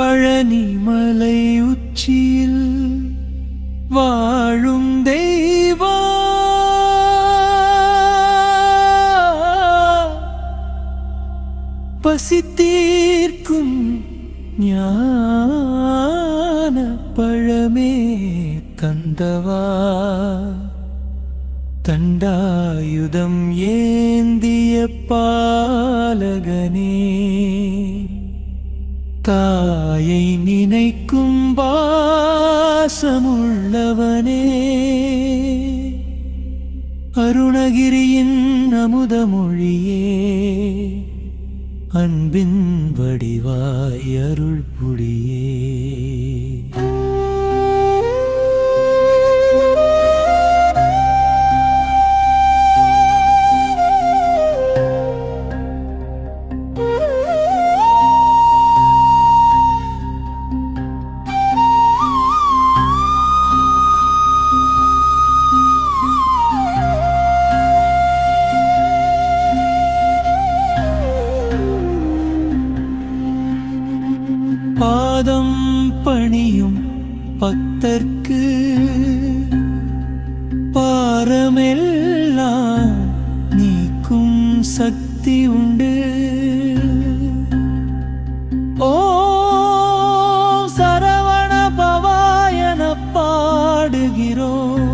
பழனி மலை உச்சியில் வாழும் தெய்வா. பசித்தீர்க்கும் ஞான பழமே கந்தவா. தண்டாயுதம் ஏந்திய பாலகனே. தாயை நினைக்கும் பாசமுள்ளவனே. அருணகிரியின் அமுதமொழியே. அன்பின் வடிவாய் அருள் புரியே பாதம் பணியும் பத்தர்க்கு பாரமெல்லாம் நீக்கும் சக்தி உண்டு. ஓ சரவண பவாயன பாடுகிறோம்.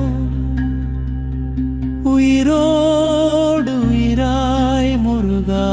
உயிரோடு உயிராய் முருகா.